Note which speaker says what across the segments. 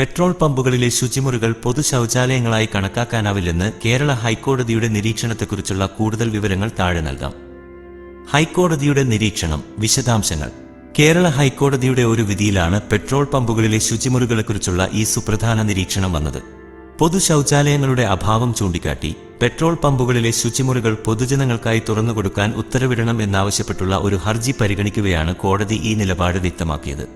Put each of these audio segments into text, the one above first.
Speaker 1: Petrol പമ്പുകളിലെ ശുചിമുറികൾ പൊതു ശൗചാലയങ്ങളായി കണക്കാക്കാനാവില്ലെന്ന് കേരള ഹൈക്കോടതിയുടെ നിരീക്ഷണത്തെക്കുറിച്ചുള്ള കൂടുതൽ വിവരങ്ങൾ താഴെ നൽകാം. ഹൈക്കോടതിയുടെ നിരീക്ഷണം വിശദാംശങ്ങൾ. കേരള ഹൈക്കോടതിയുടെ ഒരു വിധിയിലാണ് പെട്രോൾ പമ്പുകളിലെ ശുചിമുറികളെക്കുറിച്ചുള്ള ഈ സുപ്രധാന നിരീക്ഷണം വന്നത്. പൊതു ശൗചാലയങ്ങളുടെ അഭാവം ചൂണ്ടിക്കാട്ടി പെട്രോൾ പമ്പുകളിലെ ശുചിമുറികൾ പൊതുജനങ്ങൾക്കായി തുറന്നുകൊടുക്കാൻ ഉത്തരവിടണം എന്നാവശ്യപ്പെട്ടുള്ള ഒരു ഹർജി പരിഗണിക്കുകയാണ് കോടതി ഈ നിലപാട് വ്യക്തമാക്കിയത്.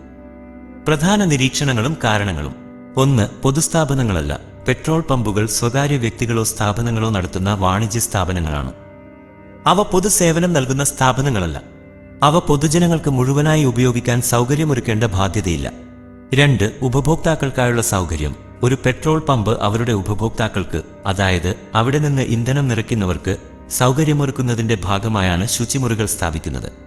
Speaker 1: പ്രധാന നിരീക്ഷണങ്ങളും കാരണങ്ങളും. ഒന്ന് പൊതുസ്ഥാപനങ്ങളല്ല. പെട്രോൾ പമ്പുകൾ സ്വകാര്യ വ്യക്തികളോ സ്ഥാപനങ്ങളോ നടത്തുന്ന വാണിജ്യ സ്ഥാപനങ്ങളാണ്. അവ പൊതുസേവനം നൽകുന്ന സ്ഥാപനങ്ങളല്ല. അവ പൊതുജനങ്ങൾക്ക് മുഴുവനായി ഉപയോഗിക്കാൻ സൗകര്യമൊരുക്കേണ്ട ബാധ്യതയില്ല. രണ്ട് ഉപഭോക്താക്കൾക്കായുള്ള സൗകര്യം. ഒരു പെട്രോൾ പമ്പ് അവരുടെ ഉപഭോക്താക്കൾക്ക് അതായത് അവിടെ നിന്ന് ഇന്ധനം നിറയ്ക്കുന്നവർക്ക് സൗകര്യമൊരുക്കുന്നതിന്റെ ഭാഗമായാണ് ശുചിമുറികൾ സ്ഥാപിക്കുന്നത്.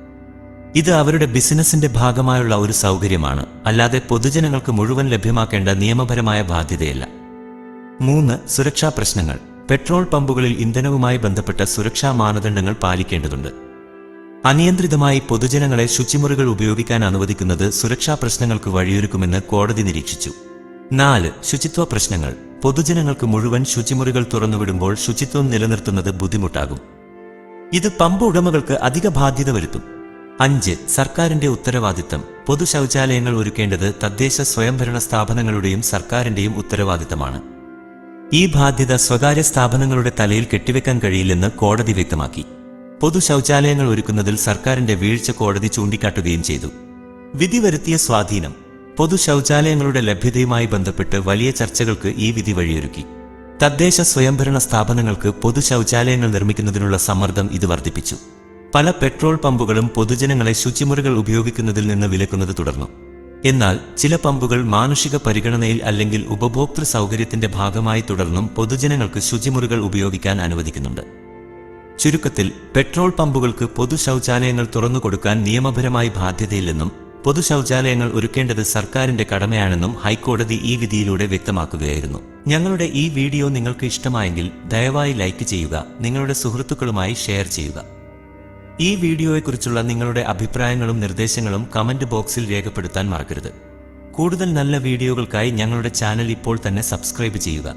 Speaker 1: ഇത് അവരുടെ ബിസിനസിന്റെ ഭാഗമായുള്ള ഒരു സൗകര്യമാണ്. അല്ലാതെ പൊതുജനങ്ങൾക്ക് മുഴുവൻ ലഭ്യമാക്കേണ്ട നിയമപരമായ ബാധ്യതയല്ല. മൂന്ന് സുരക്ഷാ പ്രശ്നങ്ങൾ. പെട്രോൾ പമ്പുകളിൽ ഇന്ധനവുമായി ബന്ധപ്പെട്ട സുരക്ഷാ മാനദണ്ഡങ്ങൾ പാലിക്കേണ്ടതുണ്ട്. അനിയന്ത്രിതമായി പൊതുജനങ്ങളെ ശുചിമുറികൾ ഉപയോഗിക്കാൻ അനുവദിക്കുന്നത് സുരക്ഷാ പ്രശ്നങ്ങൾക്ക് വഴിയൊരുക്കുമെന്ന് കോടതി നിരീക്ഷിച്ചു. നാല് ശുചിത്വ പ്രശ്നങ്ങൾ. പൊതുജനങ്ങൾക്ക് മുഴുവൻ ശുചിമുറികൾ തുറന്നുവിടുമ്പോൾ ശുചിത്വം നിലനിർത്തുന്നത് ബുദ്ധിമുട്ടാകും. ഇത് പമ്പ് ഉടമകൾക്ക് അധിക ബാധ്യത വരുത്തും. അഞ്ച് സർക്കാരിന്റെ ഉത്തരവാദിത്തം. പൊതു ശൗചാലയങ്ങൾ ഒരുക്കേണ്ടത് തദ്ദേശ സ്വയംഭരണ സ്ഥാപനങ്ങളുടെയും സർക്കാരിന്റെയും ഉത്തരവാദിത്തമാണ്. ഈ ബാധ്യത സ്വകാര്യ സ്ഥാപനങ്ങളുടെ തലയിൽ കെട്ടിവെക്കാൻ കഴിയില്ലെന്ന് കോടതി വ്യക്തമാക്കി. പൊതു ശൗചാലയങ്ങൾ ഒരുക്കുന്നതിൽ സർക്കാരിന്റെ വീഴ്ച കോടതി ചൂണ്ടിക്കാട്ടുകയും ചെയ്തു. വിധി വരുത്തിയ സ്വാധീനം. പൊതു ശൗചാലയങ്ങളുടെ ലഭ്യതയുമായി ബന്ധപ്പെട്ട് വലിയ ചർച്ചകൾക്ക് ഈ വിധി വഴിയൊരുക്കി. തദ്ദേശ സ്വയംഭരണ സ്ഥാപനങ്ങൾക്ക് പൊതു ശൗചാലയങ്ങൾ നിർമ്മിക്കുന്നതിനുള്ള സമ്മർദ്ദം ഇത് വർദ്ധിപ്പിച്ചു. പല പെട്രോൾ പമ്പുകളും പൊതുജനങ്ങളെ ശുചിമുറികൾ ഉപയോഗിക്കുന്നതിൽ നിന്ന് വിലക്കുന്നത് തുടർന്നു. എന്നാൽ ചില പമ്പുകൾ മാനുഷിക പരിഗണനയിൽ അല്ലെങ്കിൽ ഉപഭോക്തൃ സൗകര്യത്തിന്റെ ഭാഗമായി തുടർന്നും പൊതുജനങ്ങൾക്ക് ശുചിമുറികൾ ഉപയോഗിക്കാൻ അനുവദിക്കുന്നുണ്ട്. ചുരുക്കത്തിൽ പെട്രോൾ പമ്പുകൾക്ക് പൊതു ശൗചാലയങ്ങൾ തുറന്നുകൊടുക്കാൻ നിയമപരമായി ബാധ്യതയില്ലെന്നും പൊതു ശൗചാലയങ്ങൾ ഒരുക്കേണ്ടത് സർക്കാരിന്റെ കടമയാണെന്നും ഹൈക്കോടതി ഈ വിധിയിലൂടെ വ്യക്തമാക്കുകയായിരുന്നു. ഞങ്ങളുടെ ഈ വീഡിയോ നിങ്ങൾക്ക് ഇഷ്ടമായെങ്കിൽ ദയവായി ലൈക്ക് ചെയ്യുക നിങ്ങളുടെ സുഹൃത്തുക്കളുമായി ഷെയർ ചെയ്യുക. ഈ വീഡിയോയെക്കുറിച്ചുള്ള നിങ്ങളുടെ അഭിപ്രായങ്ങളും നിർദ്ദേശങ്ങളും കമന്റ് ബോക്സിൽ രേഖപ്പെടുത്താൻ മറക്കരുത്. കൂടുതൽ നല്ല വീഡിയോകൾക്കായി ഞങ്ങളുടെ ചാനൽ ഇപ്പോൾ തന്നെ സബ്സ്ക്രൈബ് ചെയ്യുക.